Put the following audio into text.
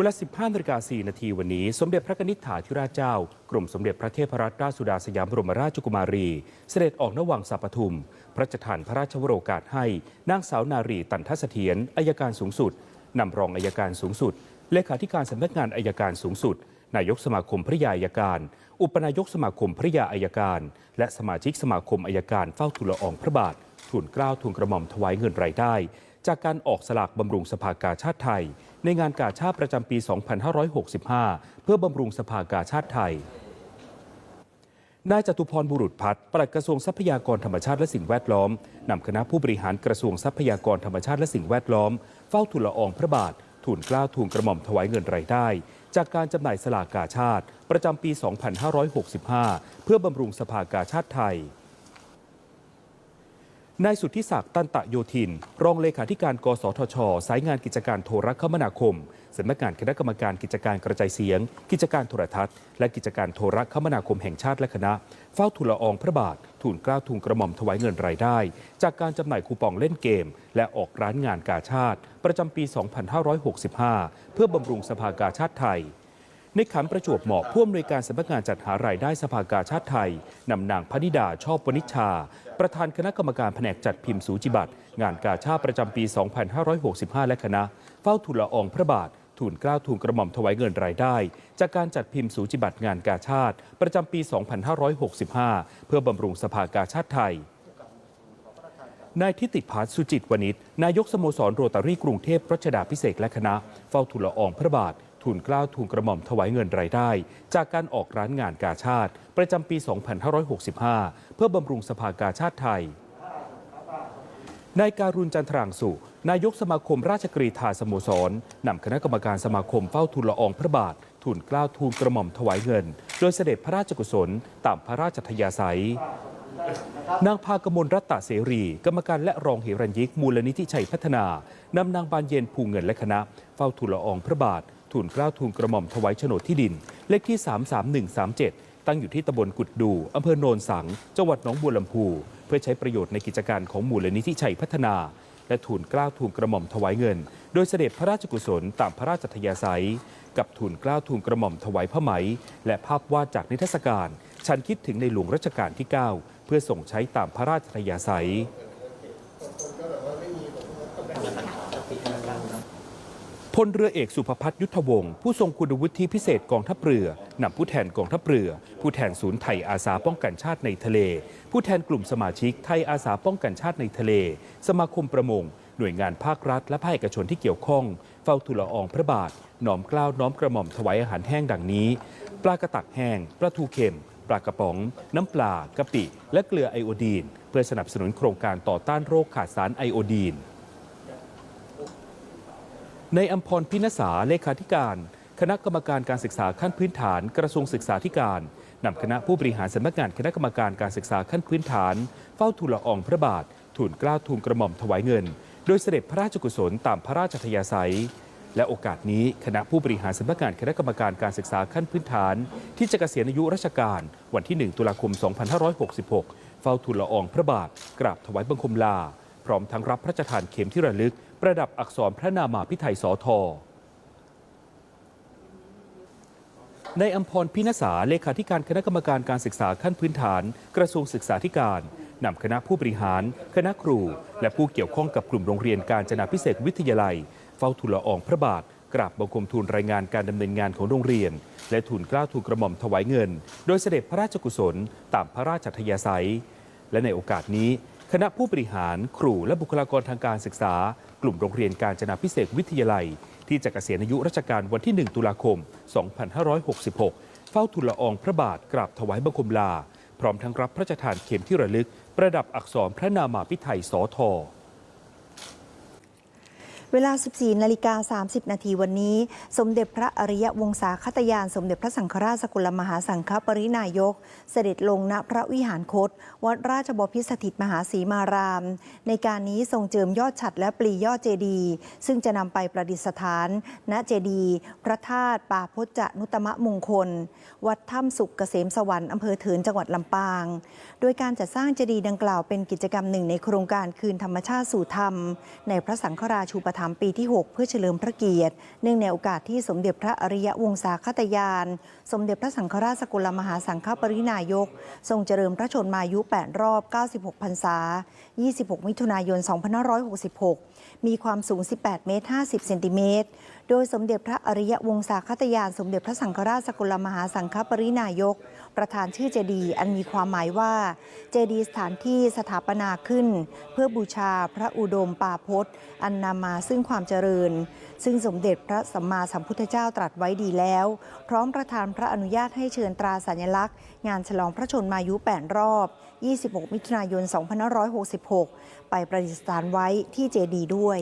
เวลา 15นาฬิกา4นาทีวันนี้ สมเด็จพระนิธิถาธิราชเจ้า กรมสมเด็จพระเทพรัตนราชสุดาสยามบรมราชกุมารี เสด็จออกนวังสัปทุม พระราชทานพระราชวโรกาสให้ นางสาวนารีตันทเสถียรอายการสูงสุดนำรองอายการสูงสุด เลขาธิการสำนักงานอายการสูงสุด นายกสมาคมพระยาอายการ อุปนายกสมาคมพระยาอายการ และสมาชิกสมาคมอายการเฝ้าทูลอองพระบาททูลเกล้าทูลกระหม่อมถวายเงินรายได้ จากการออกสลากบำรุงสภากาชาติไทย ในงานกาชาติประจำปี 2565 เพื่อบำรุงสภากาชาติไทย นายจตุพรบุรุษพัฒน์ปลัดกระทรวงทรัพยากรธรรมชาติและสิ่งแวดล้อมนำคณะผู้บริหารกระทรวงทรัพยากรธรรมชาติและสิ่งแวดล้อม เฝ้าทูลละอองพระบาททูลกล้าทูลกระหม่อมถวายเงินรายได้ จากการจำหน่ายสลากกาชาติ ประจำปี 2565 เพื่อบำรุงสภากาชาติไทย นายสุทธิศักดิ์ตันตะโยธิน รองเลขาธิการ กสทช สายงานกิจการโทรคมนาคมสำนักงานคณะกรรมการกิจการกระจายเสียง กิจการโทรทัศน์ และกิจการโทรคมนาคมแห่งชาติและคณะ เฝ้าทูลละอองพระบาททูลเกล้าทูลกระหม่อมถวายเงินรายได้ จากการจำหน่ายคูปองเล่นเกม และออกร้านงานกาชาติ ประจำปี 2565 เพื่อบำรุงสภากาชาติไทย ในขันประจวบเหมาะผู้อำนวยการสำนักงานจัดหารายได้สภากาชาติไทยนำนางพนิดาชอบวณิชชา ประธานคณะกรรมการแผนกจัดพิมพ์สูจิบัตรงานกาชาติประจำปี 2565 และคณะ เฝ้าทูลละอองพระบาททูลเกล้าทูลกระหม่อมถวายเงินรายได้ จากการจัดพิมพ์สูจิบัตรงานกาชาติ ประจำปี 2565 เพื่อบำรุงสภากาชาติไทยนายทิติพัฒน์สุจิตวณิชนายกสโมสรโรตารี่กรุงเทพรัชดาพิเศษและคณะ เฝ้าทูลละอองพระบาท ทูลเกล้าวทูลกระหม่อมถวายเงินรายได้ จากการออกร้านงานกาชาติ ประจำปี 2565 เพื่อบำรุงสภากาชาติไทยนายการุณจันทรางสุนายกสมาคมราชกรีธาสโมสรนำคณะกรรมการสมาคมเฝ้าทูลละอองพระบาททูลเกล้าวทูลกระหม่อมถวายเงิน โดยเสด็จพระราชกุศลตามพระราชทยาศัย นางพากมลรัตตะเสรี กรรมการและรองเหรัญยิกมูลนิธิชัยพัฒนานำนางบานเย็นภูเงินและคณะ เฝ้าทูลละอองพระบาท ทูลเกล้าทูลกระหม่อมถวายโฉนดที่ดิน เลขที่ 33137 ตั้งอยู่ที่ตำบลกุดดูอำเภอโนนสัง จังหวัดหนองบัวลำพู เพื่อใช้ประโยชน์ในกิจการของมูลนิธิชัยพัฒนา และทูลเกล้าทูลกระหม่อมถวายเงิน โดยเสด็จพระราชกุศลตามพระราชทยาศัย กับทูลเกล้าทูลกระหม่อมถวายผ้าไหม และภาพวาดจากนิทรรศการ ฉันคิดถึงในหลวงรัชกาลที่ 9 เพื่อส่งใช้ตามพระราชทยาศัย พลเรือเอกสุภพัฒน์ยุทธวงศ์ผู้ทรงคุณวุฒิพิเศษกองทัพเรือนำผู้แทนกองทัพเรือ ผู้แทนศูนย์ไทยอาสาป้องกันชาติในทะเล ผู้แทนกลุ่มสมาชิกไทยอาสาป้องกันชาติในทะเล สมาคมประมง หน่วยงานภาครัฐ และภาคเอกชนที่เกี่ยวข้อง เฝ้าทูลละอองพระบาทน้อมกล้าวน้อมกระหม่อมถวายอาหารแห้งดังนี้ ปลากระตักแห้งปลาทูเค็มปลากระป๋อง น้ำปลากะปิ และเกลือไอโอดีน เพื่อสนับสนุนโครงการต่อต้านโรคขาดสารไอโอดีน ในอัมพรพินสาเลขาธิการ คณะกรรมการการศึกษาขั้นพื้นฐาน กระทรวงศึกษาธิการนำคณะผู้บริหารสำนักงานคณะกรรมการการศึกษาขั้นพื้นฐาน เฝ้าทูลละอองพระบาททูลกล้าทูลกระหม่อมถวายเงิน โดยเสด็จพระราชกุศลตามพระราชทยาศัย และโอกาสนี้คณะผู้บริหารสำนักงานคณะกรรมการการศึกษาขั้นพื้นฐาน ที่จะเกษียณอายุราชการวันที่ 1 ตุลาคม 2566 เฝ้าทูลละอองพระบาทกราบถวายบังคมลา พร้อมทั้งรับพระราชทานเข็มที่ระลึก ประดับอักษรพระนามาพิไทยสอทอในอัมพรพินสาเลขาธิการคณะกรรมการการศึกษาขั้นพื้นฐาน กระทรวงศึกษาธิการนำคณะผู้บริหาร คณะครู และผู้เกี่ยวข้องกับกลุ่มโรงเรียนการจนาพิเศษวิทยาลัย เฝ้าทูลละอองพระบาท กราบบังคมทูลรายงานการดำเนินงานของโรงเรียน และทูลกล้าทูลกระหม่อมถวายเงิน โดยเสด็จพระราชกุศล ตามพระราชทยาศัย และในโอกาสนี้ คณะผู้บริหารครูและบุคลากรทางการศึกษา กลุ่มโรงเรียนการจนาพิเศษวิทยาลัย ที่จะเกษียณอายุราชการวันที่ 1 ตุลาคม 2566 เฝ้าทูลละอองพระบาทกราบถวายบังคมลา พร้อมทั้งรับพระราชทานเข็มที่ระลึก ประดับอักษรพระนามาพิไทยสอทอ เวลา 14 นาฬิกา 30 นาทีวันนี้ สมเด็จพระอริยวงศาคตยาน สมเด็จพระสังฆราชสกุลมหาสังฆปรินายก เสด็จลงณพระวิหารคต วัดราชบพิสถิตมหาศรีมาราม ในการนี้ทรงเจิมยอดฉัดและปลียอดเจดี ซึ่งจะนำไปประดิษฐาน ณเจดี พระธาตุป่าพจนุตมะมงคล วัดถ้ำสุขเกษมสวรรค์อำเภอเถินจังหวัดลำปาง โดยการจัดสร้างเจดีดังกล่าวเป็นกิจกรรมหนึ่งในโครงการคืนธรรมชาติสู่ธรรม ในพระสังฆราชูปถัมภ์ปีที่ 6 เพื่อเฉลิมพระเกียรติ เนื่องในโอกาสที่สมเด็จพระอริยวงศาคตยาน สมเด็จพระสังฆราชสกลมหาสังฆปรินายก ทรงเจริญพระชนมายุ 8 รอบ 96 พรรษา 26 มิถุนายน 2566 มีความสูง 18 เมตร 50 เซนติเมตร โดยสมเด็จพระอริยวงศาคตยาน สมเด็จพระสังฆราชสกลมหาสังฆปรินายก ประธานชื่อเจดีย์อันมีความหมายว่า เจดีย์สถานที่สถาปนาขึ้น เพื่อบูชาพระอุดมปาพจน์อันนำมาซึ่งความเจริญ ซึ่งสมเด็จพระสัมมาสัมพุทธเจ้าตรัสไว้ดีแล้ว พร้อมประทานพระอนุญาตให้เชิญตราสัญลักษณ์ งานฉลองพระชนมายุ 8 รอบ 26 มิถุนายน 2566 ไปประดิษฐานไว้ที่เจดีย์ด้วย